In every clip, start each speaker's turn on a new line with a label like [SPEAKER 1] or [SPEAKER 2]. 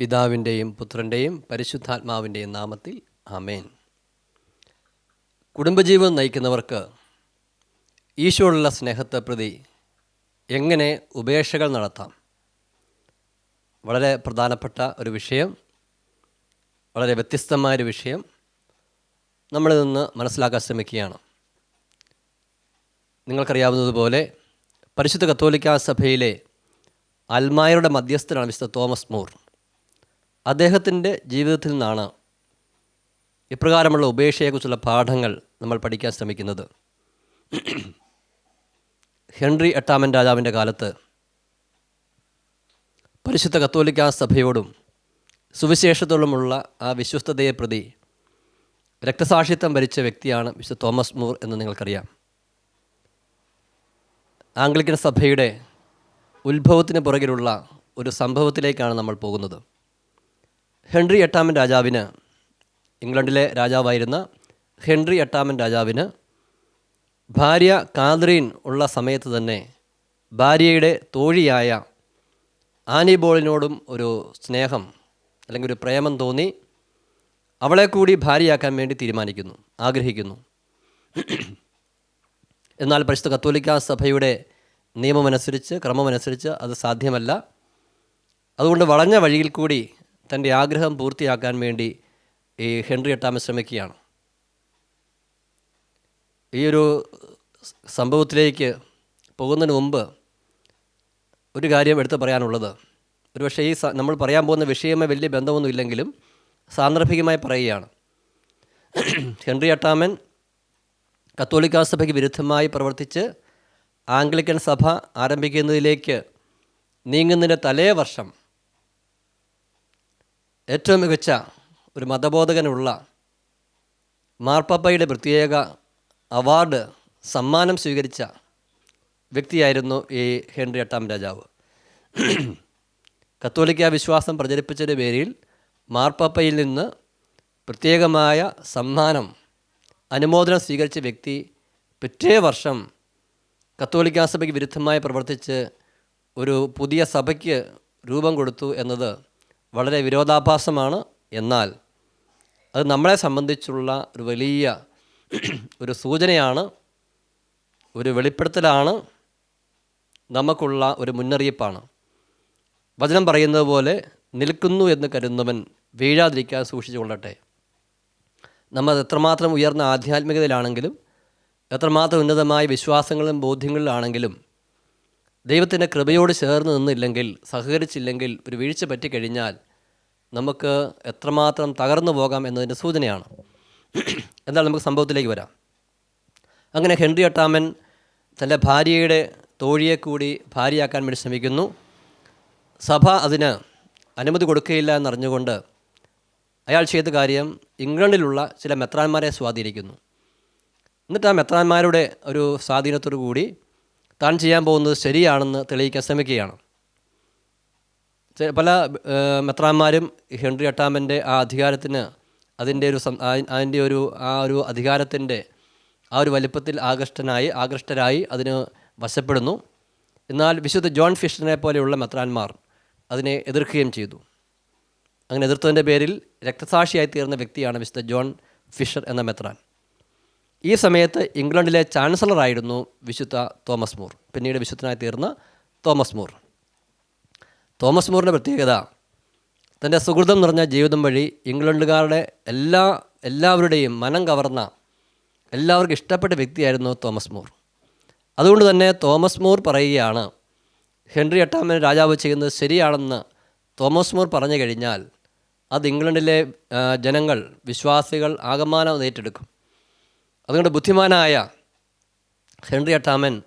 [SPEAKER 1] പിതാവിന്റെയും പുത്രന്റെയും പരിശുദ്ധാത്മാവിന്റെയും നാമത്തിൽ അമേൻ കുടുംബജീവിതം നയിക്കുന്നവർക്ക് ഈശോയുള്ള സ്നേഹത്തെ പ്രതി എങ്ങനെ ഉപേക്ഷകൾ നടത്താം? വളരെ പ്രധാനപ്പെട്ട ഒരു വിഷയം വളരെ വ്യത്യസ്തമായൊരു വിഷയം നമ്മളിൽ നിന്ന് മനസ്സിലാക്കാൻ ശ്രമിക്കുകയാണ്. നിങ്ങൾക്കറിയാവുന്നതുപോലെ പരിശുദ്ധ കത്തോലിക്ക സഭയിലെ അൽമായരുടെ മധ്യസ്ഥനാണ് വിശുദ്ധ തോമസ് മൂർ. അദ്ദേഹത്തിന്റെ ജീവിതത്തിൽ നിന്നാണ് ഇപ്രകാരമുള്ള ഉപേക്ഷയെക്കുറിച്ചുള്ള പാഠങ്ങൾ നമ്മൾ പഠിക്കാൻ ശ്രമിക്കുന്നത്. ഹെൻറി എട്ടാമൻ രാജാവിന്റെ കാലത്ത് പരിശുദ്ധ കത്തോലിക്ക സഭയോടും സുവിശേഷത്തോടുമുള്ള ആ വിശ്വസ്തതയെ പ്രതി രക്തസാക്ഷിത്വം ഭരിച്ച വ്യക്തിയാണ് മിസ്റ്റർ തോമസ് മൂർ എന്ന് നിങ്ങൾക്കറിയാം. ആംഗ്ലിക്കൻ സഭയുടെ ഉത്ഭവത്തിന് പുറകിലുള്ള ഒരു സംഭവത്തിലേക്കാണ് നമ്മൾ പോകുന്നത്. ഹെൻറി എട്ടാമൻ രാജാവിന് ഇംഗ്ലണ്ടിലെ രാജാവായിരുന്ന ഹെൻറി എട്ടാമൻ രാജാവിന് ഭാര്യ കാതറീൻ ഉള്ള സമയത്ത് തന്നെ ഭാര്യയുടെ തോഴിയായ ആനിബോളിനോടും ഒരു സ്നേഹം അല്ലെങ്കിൽ ഒരു പ്രേമം തോന്നി അവളെ കൂടി ഭാര്യയാക്കാൻ വേണ്ടി തീരുമാനിക്കുന്നു ആഗ്രഹിക്കുന്നു. എന്നാൽ പരിശുദ്ധ കത്തോലിക്ക സഭയുടെ നിയമമനുസരിച്ച് ക്രമമനുസരിച്ച് അത് സാധ്യമല്ല. അതുകൊണ്ട് വളഞ്ഞ വഴിയിൽ കൂടി തന്റെ ആഗ്രഹം പൂർത്തിയാക്കാൻ വേണ്ടി ഈ ഹെൻറി എട്ടാമൻ ശ്രമിക്കുകയാണ്. ഈ ഒരു സംഭവത്തിലേക്ക് പോകുന്നതിന് മുമ്പ് ഒരു കാര്യം എടുത്തു പറയാനുള്ളത്. ഒരുപക്ഷേ ഈ നമ്മൾ പറയാൻ പോകുന്ന വിഷയവുമായി വലിയ ബന്ധമൊന്നും ഇല്ലെങ്കിലും സാന്ദർഭികമായി പറയുകയാണ്. ഹെൻറി എട്ടാമൻ കത്തോലിക്ക സഭയ്ക്ക് വിരുദ്ധമായി പ്രവർത്തിച്ച് ആംഗ്ലിക്കൻ സഭ ആരംഭിക്കുന്നതിലേക്ക് നീങ്ങുന്നതിന്റെ തലേ വർഷം ഏറ്റവും മികച്ച ഒരു മതബോധകനുള്ള മാർപ്പാപ്പയുടെ പ്രത്യേക അവാർഡ് സമ്മാനം സ്വീകരിച്ച വ്യക്തിയായിരുന്നു ഈ ഹെൻറി എട്ടാം രാജാവ്. കത്തോലിക്ക വിശ്വാസം പ്രചരിപ്പിച്ചതിന്റെ പേരിൽ മാർപ്പാപ്പയിൽ നിന്ന് പ്രത്യേകമായ സമ്മാനം അനുമോദനം സ്വീകരിച്ച വ്യക്തി പിറ്റേ വർഷം കത്തോലിക്ക സഭയ്ക്ക് വിരുദ്ധമായി പ്രവർത്തിച്ച് ഒരു പുതിയ സഭയ്ക്ക് രൂപം കൊടുത്തു എന്നത് വളരെ വിരോധാഭാസമാണ്. എന്നാൽ അത് നമ്മളെ സംബന്ധിച്ചുള്ള ഒരു വലിയ ഒരു സൂചനയാണ് ഒരു വെളിപ്പെടുത്തലാണ് നമുക്കുള്ള ഒരു മുന്നറിയിപ്പാണ്. വചനം പറയുന്നത് പോലെ നിൽക്കുന്നു എന്ന് കരുതുന്നവൻ വീഴാതിരിക്കാൻ സൂക്ഷിച്ചു കൊള്ളട്ടെ. നമ്മൾ എത്രമാത്രം ഉയർന്ന ആധ്യാത്മികതയിലാണെങ്കിലും എത്രമാത്രം ഉന്നതമായ വിശ്വാസങ്ങളും ബോധ്യങ്ങളിലാണെങ്കിലും ദൈവത്തിന്റെ കൃപയോട് ചേർന്ന് നിന്നില്ലെങ്കിൽ സഹകരിച്ചില്ലെങ്കിൽ ഒരു വീഴ്ച പറ്റിക്കഴിഞ്ഞാൽ നമുക്ക് എത്രമാത്രം തകർന്നു പോകാം എന്നതിന്റെ സൂചനയാണ്. എന്നാൽ നമുക്ക് സംഭവത്തിലേക്ക് വരാം. അങ്ങനെ ഹെൻറി എട്ടാമൻ തന്റെ ഭാര്യയുടെ തോഴിയെ കൂടി ഭാര്യയാക്കാൻ വേണ്ടി ശ്രമിക്കുന്നു. സഭ അതിന് അനുമതി കൊടുക്കുകയില്ല എന്നറിഞ്ഞുകൊണ്ട് അയാൾ ചെയ്ത കാര്യം ഇംഗ്ലണ്ടിലുള്ള ചില മെത്രാന്മാരെ സ്വാധീനിക്കുന്നു. എന്നിട്ട് ആ മെത്രാന്മാരുടെ ഒരു സ്വാധീനത്തോടു കൂടി താൻ ചെയ്യാൻ പോകുന്നത് ശരിയാണെന്ന് തെളിയിക്കാൻ ശ്രമിക്കുകയാണ്. പല മെത്രാന്മാരും ഹെൻറി എട്ടാമന്റെ ആ അധികാരത്തിന് അതിന്റെ ഒരു അതിന്റെ ഒരു ആ ഒരു അധികാരത്തിന്റെ ആ ഒരു വലിപ്പത്തിൽ ആകൃഷ്ടനായി ആകൃഷ്ടരായി അതിന് വശപ്പെടുന്നു. എന്നാൽ വിശുദ്ധ ജോൺ ഫിഷറിനെ പോലെയുള്ള മെത്രാന്മാർ അതിനെ എതിർക്കുകയും ചെയ്തു. അങ്ങനെ എതിർത്തതിന്റെ പേരിൽ രക്തസാക്ഷിയായി തീർന്ന വ്യക്തിയാണ് വിശുദ്ധ ജോൺ ഫിഷർ എന്ന മെത്രാൻ. ഈ സമയത്ത് ഇംഗ്ലണ്ടിലെ ചാൻസലറായിരുന്നു വിശുദ്ധ തോമസ് മൂർ. പിന്നീട് വിശുദ്ധനായി തീർന്ന തോമസ് മൂർ. തോമസ് മൂറിന്റെ പ്രത്യേകത തന്റെ സുഹൃതം നിറഞ്ഞ ജീവിതം വഴി ഇംഗ്ലണ്ടുകാരുടെ എല്ലാ എല്ലാവരുടെയും മനം കവർന്ന എല്ലാവർക്കും ഇഷ്ടപ്പെട്ട വ്യക്തിയായിരുന്നു തോമസ് മൂർ. അതുകൊണ്ട് തന്നെ തോമസ് മൂർ പറയുകയാണ് ഹെൻറി എട്ടാമൻ രാജാവ് ചെയ്യുന്നത് ശരിയാണെന്ന് തോമസ് മൂർ പറഞ്ഞു കഴിഞ്ഞാൽ അത് ഇംഗ്ലണ്ടിലെ ജനങ്ങൾ വിശ്വാസികൾ ആകമാനം ഏറ്റെടുക്കും. അതുകൊണ്ട് ബുദ്ധിമാനായ ഹെൻറി എട്ടാമൻ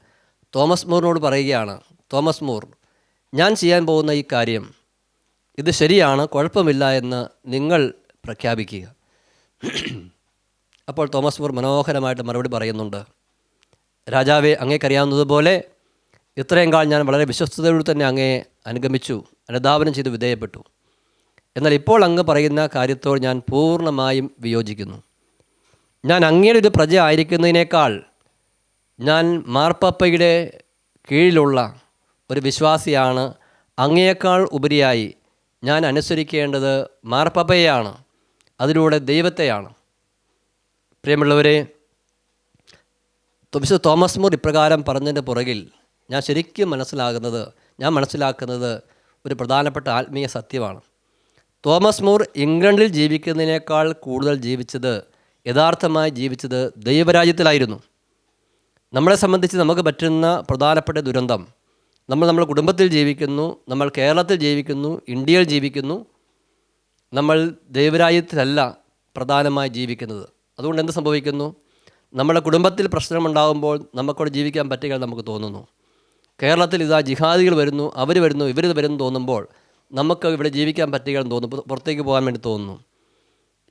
[SPEAKER 1] തോമസ് മൂറിനോട് പറയുകയാണ് തോമസ് മൂർ ഞാൻ ചെയ്യാൻ പോകുന്ന ഈ കാര്യം ഇത് ശരിയാണ് കുഴപ്പമില്ല എന്ന് നിങ്ങൾ പ്രഖ്യാപിക്കുക. അപ്പോൾ തോമസ് മൂർ മനോഹരമായിട്ട് മറുപടി പറയുന്നുണ്ട് രാജാവെ അങ്ങേക്കറിയാവുന്നതുപോലെ ഇത്രയും കാലം ഞാൻ വളരെ വിശ്വസ്തയോട് തന്നെ അങ്ങയെ അനുഗമിച്ചു അനുദാപനം ചെയ്ത് വിധേയപ്പെട്ടു. എന്നാൽ ഇപ്പോൾ അങ്ങ് പറയുന്ന കാര്യത്തോട് ഞാൻ പൂർണമായും വിയോജിക്കുന്നു. ഞാൻ അങ്ങയുടെ ഒരു പ്രജ ആയിരിക്കുന്നതിനേക്കാൾ ഞാൻ മാർപ്പാപ്പയുടെ കീഴിലുള്ള ഒരു വിശ്വാസിയാണ്. അങ്ങയേക്കാൾ ഉപരിയായി ഞാൻ അനുസരിക്കേണ്ടത് മാർപ്പപ്പയാണ് അതിലൂടെ ദൈവത്തെയാണ്. പ്രിയമുള്ളവരെ വിശുദ്ധ തോമസ് മൂർ ഇപ്രകാരം പറഞ്ഞതിന്റെ പുറകിൽ ഞാൻ ശരിക്കും മനസ്സിലാകുന്നത് ഞാൻ മനസ്സിലാക്കുന്നത് ഒരു പ്രധാനപ്പെട്ട ആത്മീയ സത്യമാണ്. തോമസ് മൂർ ഇംഗ്ലണ്ടിൽ ജീവിക്കുന്നതിനേക്കാൾ കൂടുതൽ ജീവിച്ചത് യഥാർത്ഥമായി ജീവിച്ചത് ദൈവരാജ്യത്തിലായിരുന്നു. നമ്മളെ സംബന്ധിച്ച് നമുക്ക് പറ്റുന്ന പ്രധാനപ്പെട്ട ദുരന്തം. നമ്മൾ നമ്മുടെ കുടുംബത്തിൽ ജീവിക്കുന്നു നമ്മൾ കേരളത്തിൽ ജീവിക്കുന്നു ഇന്ത്യയിൽ ജീവിക്കുന്നു. നമ്മൾ ദൈവരാജ്യത്തിലല്ല പ്രധാനമായി ജീവിക്കുന്നത്. അതുകൊണ്ട് എന്ത് സംഭവിക്കുന്നു? നമ്മുടെ കുടുംബത്തിൽ പ്രശ്നമുണ്ടാകുമ്പോൾ നമുക്കവിടെ ജീവിക്കാൻ പറ്റുക നമുക്ക് തോന്നുന്നു. കേരളത്തിൽ ഇതാ ജിഹാദികൾ വരുന്നു അവർ വരുന്നു ഇവർ വരുന്നു തോന്നുമ്പോൾ നമുക്ക് ഇവിടെ ജീവിക്കാൻ പറ്റുക എന്ന് തോന്നുന്നു പുറത്തേക്ക് പോകാൻ വേണ്ടി തോന്നുന്നു.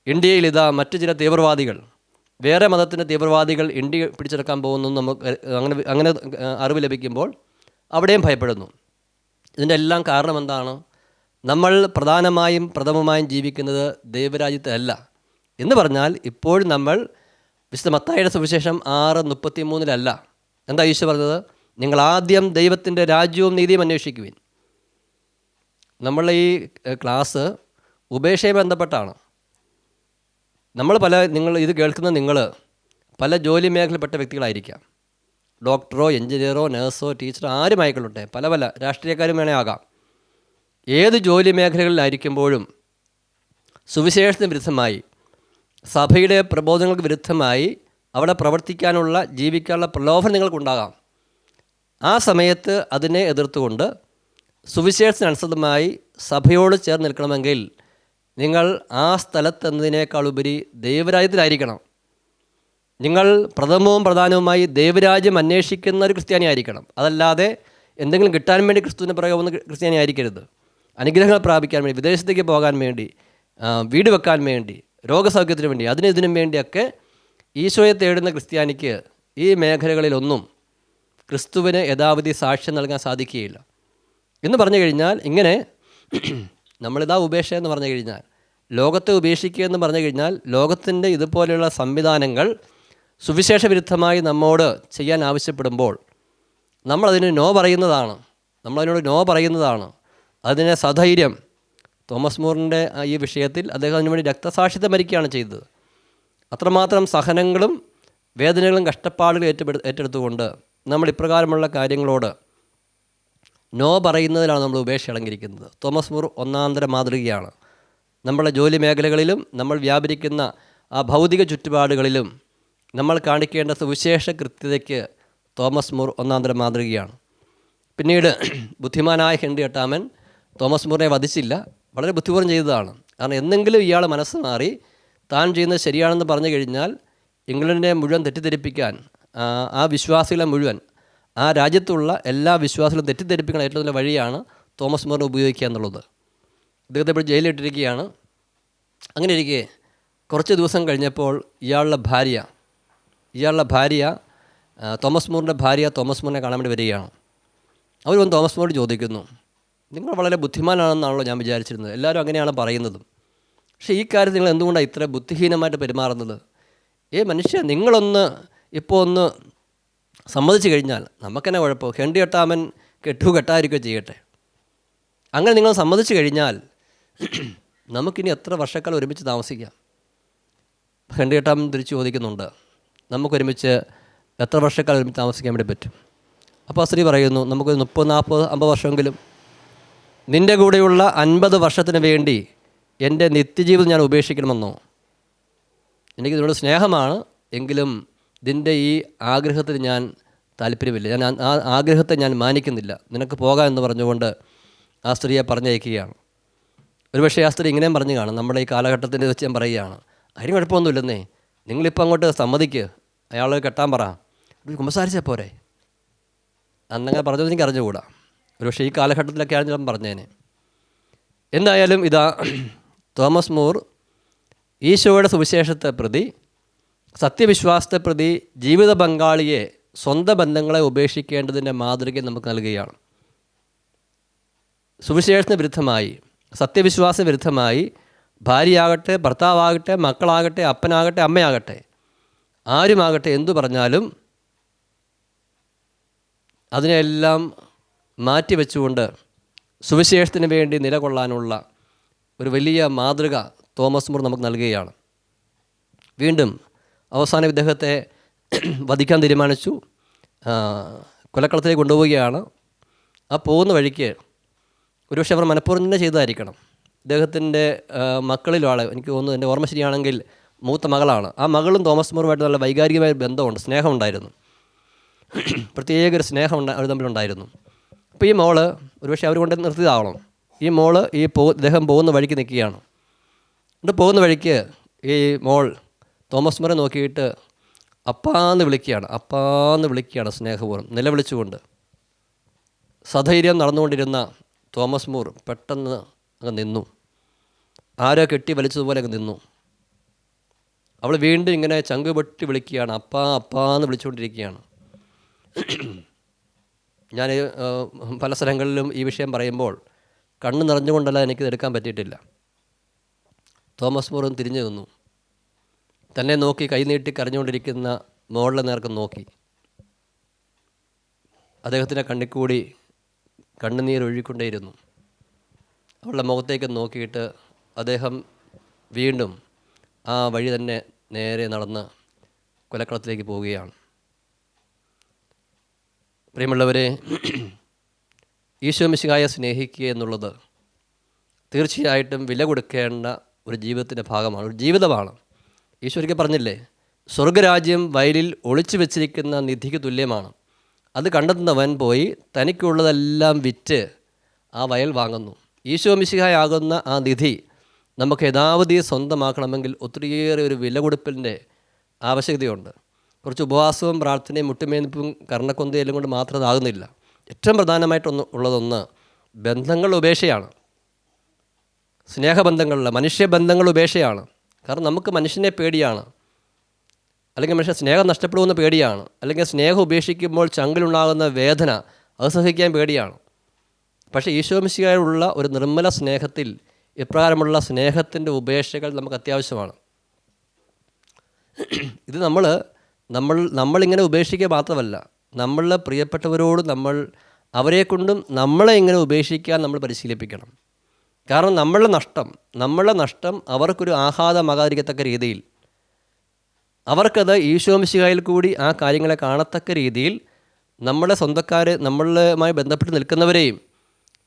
[SPEAKER 1] ഇന്ത്യയിൽ ഇതാ മറ്റു ചില തീവ്രവാദികൾ. വേറെ മതത്തിന്റെ തീവ്രവാദികൾ ഇന്ത്യ പിടിച്ചെടുക്കാൻ പോകുന്നു നമുക്ക് അങ്ങനെ അങ്ങനെ അറിവ് ലഭിക്കുമ്പോൾ അവിടെയും ഭയപ്പെടുന്നു. ഇതിന്റെ എല്ലാം കാരണം എന്താണ്? നമ്മൾ പ്രധാനമായും പ്രഥമമായും ജീവിക്കുന്നത് ദൈവരാജ്യത്തല്ല എന്ന് പറഞ്ഞാൽ ഇപ്പോഴും നമ്മൾ വിശുദ്ധ മത്തായുടെ സുവിശേഷം ആറ് മുപ്പത്തി മൂന്നിലല്ല എന്താ ഈശോ പറഞ്ഞത്? നിങ്ങൾ ആദ്യം ദൈവത്തിന്റെ രാജ്യവും നീതിയും അന്വേഷിക്കുവിൻ. നമ്മൾ ഈ ക്ലാസ് ഉപേക്ഷയെ ബന്ധപ്പെട്ടാണ്. നമ്മൾ പല നിങ്ങൾ ഇത് കേൾക്കുന്ന നിങ്ങൾ പല ജോലി മേഖലപ്പെട്ട വ്യക്തികളായിരിക്കാം. ഡോക്ടറോ എഞ്ചിനീയറോ നേഴ്സോ ടീച്ചറോ ആരുമായിക്കൊള്ളട്ടെ പല പല രാഷ്ട്രീയക്കാരും വേണേ ആകാം. ഏത് ജോലി മേഖലകളിലായിരിക്കുമ്പോഴും സുവിശേഷത്തിന് വിരുദ്ധമായി സഭയുടെ പ്രബോധനങ്ങൾക്ക് വിരുദ്ധമായി അവിടെ പ്രവർത്തിക്കാനുള്ള ജീവിക്കാനുള്ള പ്രലോഭനം നിങ്ങൾക്കുണ്ടാകാം. ആ സമയത്ത് അതിനെ എതിർത്തുകൊണ്ട് സുവിശേഷത്തിനനുസൃതമായി സഭയോട് ചേർന്ന് നിൽക്കണമെങ്കിൽ നിങ്ങൾ ആ സ്ഥലത്തെന്നതിനേക്കാൾ ഉപരി ദൈവരാജ്യത്തിലായിരിക്കണം. നിങ്ങൾ പ്രഥമവും പ്രധാനവുമായി ദൈവരാജ്യം അന്വേഷിക്കുന്ന ഒരു ക്രിസ്ത്യാനി ആയിരിക്കണം അതല്ലാതെ എന്തെങ്കിലും കിട്ടാൻ വേണ്ടി ക്രിസ്തുവിന് പുറകെ പോകുന്ന ക്രിസ്ത്യാനി ആയിരിക്കരുത് അനുഗ്രഹങ്ങൾ പ്രാപിക്കാൻ വേണ്ടി വിദേശത്തേക്ക് പോകാൻ വേണ്ടി വീട് വെക്കാൻ വേണ്ടി രോഗസൗഖ്യത്തിന് വേണ്ടി അതിനും ഇതിനും വേണ്ടിയൊക്കെ ഈശോയെ തേടുന്ന ക്രിസ്ത്യാനിക്ക് ഈ മേഖലകളിലൊന്നും ക്രിസ്തുവിന് യഥാവധി സാക്ഷ്യം നൽകാൻ സാധിക്കുകയില്ല. എന്ന് പറഞ്ഞു കഴിഞ്ഞാൽ ഇങ്ങനെ നമ്മളിതാ ഉപേക്ഷ എന്ന് പറഞ്ഞു കഴിഞ്ഞാൽ ലോകത്തെ ഉപേക്ഷിക്കുക എന്ന് പറഞ്ഞു കഴിഞ്ഞാൽ ലോകത്തിന്റെ ഇതുപോലെയുള്ള സംവിധാനങ്ങൾ സുവിശേഷ വിരുദ്ധമായി നമ്മോട് ചെയ്യാൻ ആവശ്യപ്പെടുമ്പോൾ നമ്മളതിന് നോ പറയുന്നതാണ്. നമ്മളതിനോട് നോ പറയുന്നതാണ്. അതിനെ സധൈര്യം. തോമസ് മൂറിന്റെ ഈ വിഷയത്തിൽ അദ്ദേഹം അതിനുവേണ്ടി രക്തസാക്ഷിത്വം മരിക്കുകയാണ് ചെയ്തത്. അത്രമാത്രം സഹനങ്ങളും വേദനകളും കഷ്ടപ്പാടുകളും ഏറ്റെടു ഏറ്റെടുത്തുകൊണ്ട് നമ്മൾ ഇപ്രകാരമുള്ള കാര്യങ്ങളോട് നോ പറയുന്നതിലാണ് നമ്മൾ ഉപേക്ഷ അടങ്ങിയിരിക്കുന്നത് തോമസ് മൂർ ഒന്നാന്തര മാതൃകയാണ്. നമ്മളെ ജോലി മേഖലകളിലും നമ്മൾ വ്യാപരിക്കുന്ന ആ ഭൗതിക ചുറ്റുപാടുകളിലും നമ്മൾ കാണിക്കേണ്ട സുവിശേഷ കൃത്യതയ്ക്ക് തോമസ് മൂർ ഒന്നാന്തര മാതൃകയാണ്. പിന്നീട് ബുദ്ധിമാനായ ഹെൻറി എട്ടാമൻ തോമസ് മൂറിനെ വധിച്ചില്ല. വളരെ ബുദ്ധിപൂർവം ചെയ്തതാണ്. കാരണം എന്തെങ്കിലും ഇയാൾ മനസ്സ് മാറി താൻ ചെയ്യുന്നത് ശരിയാണെന്ന് പറഞ്ഞു കഴിഞ്ഞാൽ ഇംഗ്ലണ്ടിനെ മുഴുവൻ തെറ്റിദ്ധരിപ്പിക്കാൻ ആ വിശ്വാസികളെ മുഴുവൻ ആ രാജ്യത്തുള്ള എല്ലാ വിശ്വാസികളും തെറ്റിദ്ധരിപ്പിക്കുന്ന ഏറ്റവും നല്ല വഴിയാണ് തോമസ് മോറിനെ ഉപയോഗിക്കുക എന്നുള്ളത്. ഇദ്ദേഹത്തെ ഇപ്പോൾ ജയിലിലിട്ടിരിക്കുകയാണ്. അങ്ങനെ ഇരിക്കെ കുറച്ച് ദിവസം കഴിഞ്ഞപ്പോൾ ഇയാളുടെ ഭാര്യ ഇയാളുടെ ഭാര്യ തോമസ് മൂറിന്റെ ഭാര്യ തോമസ് മൂറിനെ കാണാൻ വേണ്ടി വരികയാണ്. അവർ വന്ന് തോമസ് മൂറിനോട് ചോദിക്കുന്നു നിങ്ങൾ വളരെ ബുദ്ധിമാനാണെന്നാണല്ലോ ഞാൻ വിചാരിച്ചിരുന്നത്. എല്ലാവരും അങ്ങനെയാണ് പറയുന്നത്. പക്ഷേ ഈ കാര്യത്തിൽ നിങ്ങൾ എന്തുകൊണ്ടാണ് ഇത്ര ബുദ്ധിഹീനമായിട്ട് പെരുമാറുന്നത്? ഏ മനുഷ്യ നിങ്ങളൊന്ന് ഇപ്പോൾ ഒന്ന് സമ്മതിച്ചു കഴിഞ്ഞാൽ നമുക്കെന്നെ കുഴപ്പം. ഹെൻറി എട്ടാമൻ കെട്ടു കെട്ടായിരിക്കുകയോ ചെയ്യട്ടെ. അങ്ങനെ നിങ്ങൾ സമ്മതിച്ചു കഴിഞ്ഞാൽ നമുക്കിനി എത്ര വർഷക്കാലം ഒരുമിച്ച് താമസിക്കാം? ഹെൻറി എട്ടാമൻ തിരിച്ചു ചോദിക്കുന്നുണ്ട്. നമുക്കൊരുമിച്ച് എത്ര വർഷക്കാലം ഒരുമിച്ച് താമസിക്കാൻ വേണ്ടി പറ്റും? അപ്പോൾ സ്ത്രീ പറയുന്നു നമുക്ക് മുപ്പത് നാൽപ്പത് അമ്പത് വർഷമെങ്കിലും നിന്റെ കൂടെയുള്ള അൻപത് വർഷത്തിന് വേണ്ടി എന്റെ നിത്യജീവിതം ഞാൻ ഉപേക്ഷിക്കണമെന്നോ? എനിക്കിതിനോട് സ്നേഹമാണ് എങ്കിലും ഇതിന്റെ ഈ ആഗ്രഹത്തിന് ഞാൻ താല്പര്യമില്ല. ഞാൻ ആ ആഗ്രഹത്തെ ഞാൻ മാനിക്കുന്നില്ല. നിനക്ക് പോകാം എന്ന് പറഞ്ഞുകൊണ്ട് ആ സ്ത്രീയെ പറഞ്ഞയക്കുകയാണ്. ഒരുപക്ഷെ ആ സ്ത്രീ ഇങ്ങനെയും പറഞ്ഞു കാണും. നമ്മുടെ ഈ കാലഘട്ടത്തിന്റെ വെച്ച് ഞാൻ പറയുകയാണ്. അതിന് കുഴപ്പമൊന്നുമില്ലെന്നേ. നിങ്ങളിപ്പോൾ അങ്ങോട്ട് സമ്മതിക്ക്. അയാൾ കെട്ടാൻ പറ. കുമ്പസാരിച്ചാൽ പോരെ. അന്നങ്ങനെ പറഞ്ഞത് എനിക്ക് അറിഞ്ഞുകൂടാ. ഒരുപക്ഷെ ഈ കാലഘട്ടത്തിലൊക്കെ ആണ് ഞാൻ പറഞ്ഞേനെ. എന്തായാലും ഇതാ തോമസ് മൂർ ഈശോയുടെ സുവിശേഷത്തെ പ്രതി സത്യവിശ്വാസത്തെ പ്രതി ജീവിത പങ്കാളിയെ സ്വന്തം ബന്ധങ്ങളെ ഉപേക്ഷിക്കേണ്ടതിന്റെ മാതൃക നമുക്ക് നൽകുകയാണ്. സുവിശേഷത്തിന് വിരുദ്ധമായി സത്യവിശ്വാസ വിരുദ്ധമായി ഭാര്യയാകട്ടെ ഭർത്താവാകട്ടെ മക്കളാകട്ടെ അപ്പനാകട്ടെ അമ്മയാകട്ടെ ആരുമാകട്ടെ എന്തു പറഞ്ഞാലും അതിനെല്ലാം മാറ്റിവെച്ചുകൊണ്ട് സുവിശേഷത്തിന് വേണ്ടി നിലകൊള്ളാനുള്ള ഒരു വലിയ മാതൃക തോമസ് മുർ നമുക്ക് നൽകുകയാണ്. വീണ്ടും അവസാനം ഇദ്ദേഹത്തെ വധിക്കാൻ തീരുമാനിച്ചു. കൊലക്കളത്തിലേക്ക് കൊണ്ടുപോവുകയാണ്. ആ പോകുന്ന വഴിക്ക് ഒരുപക്ഷെ അവർ മനഃപൂർവം തന്നെ ചെയ്തതായിരിക്കണം. ഇദ്ദേഹത്തിന്റെ മക്കളിൽ എനിക്ക് തോന്നുന്നു എന്റെ ഓർമ്മ ശരിയാണെങ്കിൽ മൂത്ത മകളാണ്. ആ മകളും തോമസ് മോറുമായിട്ട് നല്ല വൈകാരികമായ ബന്ധമുണ്ട് സ്നേഹമുണ്ടായിരുന്നു. പ്രത്യേക ഒരു സ്നേഹം ഉണ്ടാ അവർ തമ്മിലുണ്ടായിരുന്നു അപ്പോൾ ഈ മോൾ ഒരുപക്ഷെ അവർ കൊണ്ട് നിർത്തിയതാവണം. ഈ മോൾ ഈ പോ ഇദ്ദേഹം പോകുന്ന വഴിക്ക് നിൽക്കുകയാണ്. എന്നിട്ട് പോകുന്ന വഴിക്ക് ഈ മോൾ തോമസ് മുറ നോക്കിയിട്ട് അപ്പാന്ന് വിളിക്കുകയാണ് അപ്പാന്ന് വിളിക്കുകയാണ് സ്നേഹപൂർവം. നിലവിളിച്ചുകൊണ്ട് സധൈര്യം നടന്നുകൊണ്ടിരുന്ന തോമസ് മൂർ പെട്ടെന്ന് അങ്ങ് നിന്നു. ആരോ കെട്ടി വലിച്ചതുപോലെ അങ്ങ് നിന്നു. അവൾ വീണ്ടും ഇങ്ങനെ ചങ്ക് പൊട്ടി വിളിക്കുകയാണ് അപ്പാ അപ്പാന്ന് വിളിച്ചുകൊണ്ടിരിക്കുകയാണ്. ഞാൻ പല സ്ഥലങ്ങളിലും ഈ വിഷയം പറയുമ്പോൾ കണ്ണ് നിറഞ്ഞുകൊണ്ടല്ല എനിക്കിത് എടുക്കാൻ പറ്റിയിട്ടില്ല. തോമസ് മൂറും തിരിഞ്ഞു നിന്നു. തന്നെ നോക്കി കൈനീട്ടി കരഞ്ഞുകൊണ്ടിരിക്കുന്ന മോളിലെ നേർക്ക് നോക്കി. അദ്ദേഹത്തിന്റെ കണ്ണിൽ കൂടി കണ്ണുനീർ ഒഴുകിക്കൊണ്ടേയിരുന്നു. അവളുടെ മുഖത്തേക്ക് നോക്കിയിട്ട് അദ്ദേഹം വീണ്ടും ആ വഴി തന്നെ നേരെ നടന്ന് കൊലക്കളത്തിലേക്ക് പോവുകയാണ്. പ്രിയമുള്ളവരെ ഈശോ സ്നേഹിക്കുക എന്നുള്ളത് തീർച്ചയായിട്ടും വില കൊടുക്കേണ്ട ഒരു ജീവിതത്തിന്റെ ഭാഗമാണ് ഒരു ജീവിതമാണ്. ഈശോ ഒരിക്കൽ പറഞ്ഞില്ലേ സ്വർഗരാജ്യം വയലിൽ ഒളിച്ചു വെച്ചിരിക്കുന്ന നിധിക്ക് തുല്യമാണ്. അത് കണ്ടെത്തുന്നവൻ പോയി തനിക്കുള്ളതെല്ലാം വിറ്റ് ആ വയൽ വാങ്ങുന്നു. ഈശോ മിശിഹായാകുന്ന ആ നിധി നമുക്ക് യഥാവധി സ്വന്തമാക്കണമെങ്കിൽ ഒത്തിരിയേറെ ഒരു വില കൊടുപ്പിന്റെ ആവശ്യകതയുണ്ട്. കുറച്ച് ഉപവാസവും പ്രാർത്ഥനയും മുട്ടുമേനിപ്പും കർണക്കൊന്തയിലും കൊണ്ട് മാത്രം അതാകുന്നില്ല. ഏറ്റവും പ്രധാനമായിട്ടൊന്ന് ഉള്ളതൊന്ന് ബന്ധങ്ങൾ ഉപേക്ഷയാണ്. സ്നേഹബന്ധങ്ങളുള്ള മനുഷ്യബന്ധങ്ങൾ ഉപേക്ഷയാണ്. കാരണം നമുക്ക് മനുഷ്യനെ പേടിയാണ്. അല്ലെങ്കിൽ മനുഷ്യൻ സ്നേഹം നഷ്ടപ്പെടുമെന്ന് പേടിയാണ്. അല്ലെങ്കിൽ സ്നേഹം ഉപേക്ഷിക്കുമ്പോൾ ചങ്കിലുണ്ടാകുന്ന വേദന അത് സഹിക്കാൻ പേടിയാണ്. പക്ഷേ ഈശോമിശികളുള്ള ഒരു നിർമ്മല സ്നേഹത്തിൽ ഇപ്രകാരമുള്ള സ്നേഹത്തിന്റെ ഉപേക്ഷകൾ നമുക്ക് അത്യാവശ്യമാണ്. ഇത് നമ്മൾ നമ്മൾ നമ്മളിങ്ങനെ ഉപേക്ഷിക്കുക മാത്രമല്ല നമ്മളുടെ പ്രിയപ്പെട്ടവരോട് നമ്മൾ അവരെക്കൊണ്ടും നമ്മളെ ഇങ്ങനെ ഉപേക്ഷിക്കാൻ നമ്മൾ പരിശീലിപ്പിക്കണം. കാരണം നമ്മളുടെ നഷ്ടം നമ്മളുടെ നഷ്ടം അവർക്കൊരു ആഘാതമാകാതിരിക്കത്തക്ക രീതിയിൽ അവർക്കത് ഈശോമിശികായിൽ കൂടി ആ കാര്യങ്ങളെ കാണത്തക്ക രീതിയിൽ നമ്മളെ സ്വന്തക്കാർ നമ്മളുമായി ബന്ധപ്പെട്ട് നിൽക്കുന്നവരെയും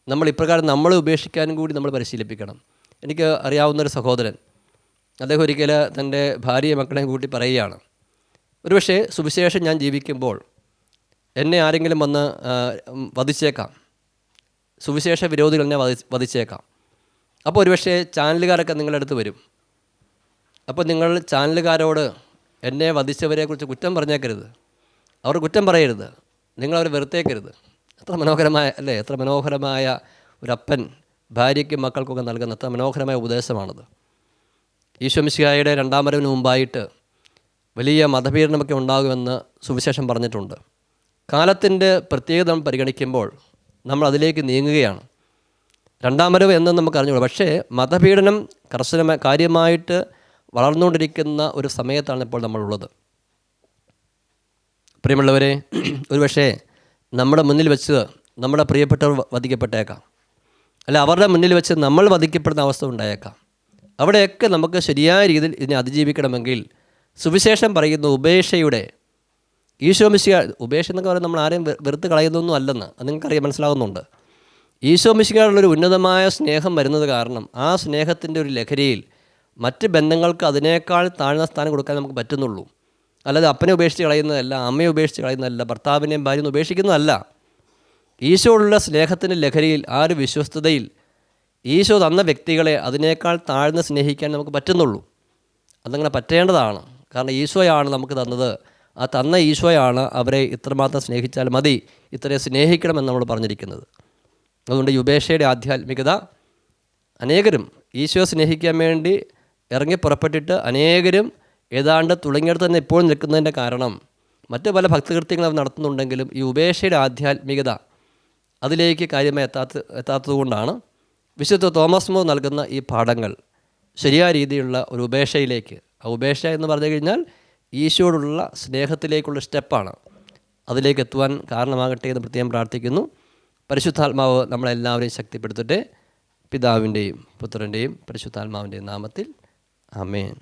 [SPEAKER 1] നമ്മൾ ഇപ്രകാരം നമ്മളെ ഉപേക്ഷിക്കാനും കൂടി നമ്മൾ പരിശീലിപ്പിക്കണം. എനിക്ക് അറിയാവുന്നൊരു സഹോദരൻ അദ്ദേഹം ഒരിക്കൽ തന്റെ ഭാര്യയെ മക്കളെയും കൂട്ടി പറയുകയാണ് ഒരുപക്ഷെ സുവിശേഷം ഞാൻ ജീവിക്കുമ്പോൾ എന്നെ ആരെങ്കിലും വന്ന് വധിച്ചേക്കാം. സുവിശേഷ വിരോധികൾ എന്നെ വധി വധിച്ചേക്കാം. അപ്പോൾ ഒരുപക്ഷെ ചാനലുകാരൊക്കെ നിങ്ങളുടെ അടുത്ത് വരും. അപ്പോൾ നിങ്ങൾ ചാനലുകാരോട് എന്നെ വധിച്ചവരെക്കുറിച്ച് കുറ്റം പറഞ്ഞേക്കരുത്. അവർ കുറ്റം പറയരുത്. നിങ്ങളവരെ വെറുത്തേക്കരുത്. എത്ര മനോഹരമായ അല്ലേ? എത്ര മനോഹരമായ ഒരപ്പൻ ഭാര്യയ്ക്കും മക്കൾക്കൊക്കെ നൽകുന്ന എത്ര മനോഹരമായ ഉപദേശമാണത്. ഈശ്വമിശിഹായുടെ രണ്ടാം വരവിന് മുമ്പായിട്ട് വലിയ മതപീഡനമൊക്കെ ഉണ്ടാകുമെന്ന് സുവിശേഷം പറഞ്ഞിട്ടുണ്ട്. കാലത്തിന്റെ പ്രത്യേകത പരിഗണിക്കുമ്പോൾ നമ്മൾ അതിലേക്ക് നീങ്ങുകയാണ്. രണ്ടാം വരവ് എന്ന് നമുക്ക് അറിഞ്ഞുകൂടാ. പക്ഷേ മതപീഡനം കർശനമായി കാര്യമായിട്ട് വളർന്നുകൊണ്ടിരിക്കുന്ന ഒരു സമയത്താണ് ഇപ്പോൾ നമ്മളുള്ളത്. പ്രിയമുള്ളവരെ ഒരു പക്ഷേ നമ്മുടെ മുന്നിൽ വെച്ച് നമ്മുടെ പ്രിയപ്പെട്ടവർ വധിക്കപ്പെട്ടേക്കാം. അല്ല അവരുടെ മുന്നിൽ വെച്ച് നമ്മൾ വധിക്കപ്പെടുന്ന അവസ്ഥ ഉണ്ടായേക്കാം. അവിടെയൊക്കെ നമുക്ക് ശരിയായ രീതിയിൽ ഇതിനെ അതിജീവിക്കണമെങ്കിൽ സുവിശേഷം പറയുന്ന ഉപേക്ഷയുടെ ഈശോമിശിക ഉപേക്ഷ എന്നൊക്കെ പറയുന്നത് നമ്മൾ ആരെയും വെറുത്ത് കളയുന്നൊന്നും അല്ലെന്ന് അത് നിങ്ങൾക്കറിയാൻ മനസ്സിലാകുന്നുണ്ട് ഈശോമിശികളുള്ളൊരു ഉന്നതമായ സ്നേഹം വരുന്നത് കാരണം ആ സ്നേഹത്തിന്റെ ഒരു ലഹരിയിൽ മറ്റ് ബന്ധങ്ങൾക്ക് അതിനേക്കാൾ താഴ്ന്ന സ്ഥാനം കൊടുക്കാൻ നമുക്ക് പറ്റുന്നുള്ളൂ. അല്ലാതെ അപ്പനെ ഉപേക്ഷിച്ച് കളയുന്നതല്ല അമ്മയെ ഉപേക്ഷിച്ച് കളയുന്നതല്ല ഭർത്താവിനെയും ഭാര്യയും ഉപേക്ഷിക്കുന്നതല്ല. ഈശോയുള്ള സ്നേഹത്തിന്റെ ലഹരിയിൽ ആ ഒരു വിശ്വസ്തതയിൽ ഈശോ തന്ന വ്യക്തികളെ അതിനേക്കാൾ താഴ്ന്ന് സ്നേഹിക്കാൻ നമുക്ക് പറ്റുന്നുള്ളൂ. അതങ്ങനെ പറ്റേണ്ടതാണ്. കാരണം ഈശോയാണ് നമുക്ക് തന്നത്. ആ തന്ന ഈശോയാണ് അവരെ ഇത്രമാത്രം സ്നേഹിച്ചാൽ മതി. ഇത്രയും സ്നേഹിക്കണമെന്ന് നമ്മൾ പറഞ്ഞിരിക്കുന്നത്. അതുകൊണ്ട് ഈ ആധ്യാത്മികത അനേകരും ഈശോയെ സ്നേഹിക്കാൻ വേണ്ടി ഇറങ്ങി പുറപ്പെട്ടിട്ട് അനേകരും ഏതാണ്ട് തുടങ്ങിയിടത്ത് തന്നെ ഇപ്പോൾ നിൽക്കുന്നതിന്റെ കാരണം മറ്റു പല ഭക്തകൃത്യങ്ങൾ അവർ നടത്തുന്നുണ്ടെങ്കിലും ഈ ഉപേക്ഷയുടെ ആധ്യാത്മികത അതിലേക്ക് കാര്യമായി എത്താത്ത എത്താത്തതുകൊണ്ടാണ് വിശുദ്ധ തോമസ് മോ നൽകുന്ന ഈ പാഠങ്ങൾ ശരിയായ രീതിയിലുള്ള ഒരു ഉപേക്ഷയിലേക്ക്. ആ ഉപേക്ഷ എന്ന് പറഞ്ഞു കഴിഞ്ഞാൽ ഈശോയോടുള്ള സ്നേഹത്തിലേക്കുള്ള സ്റ്റെപ്പാണ് അതിലേക്ക് എത്തുവാൻ കാരണമാകട്ടെ എന്ന് പ്രത്യേകം പ്രാർത്ഥിക്കുന്നു. പരിശുദ്ധാത്മാവ് നമ്മളെല്ലാവരെയും ശക്തിപ്പെടുത്തട്ടെ. പിതാവിന്റെയും പുത്രന്റെയും പരിശുദ്ധാത്മാവിന്റെയും നാമത്തിൽ. ആമേൻ.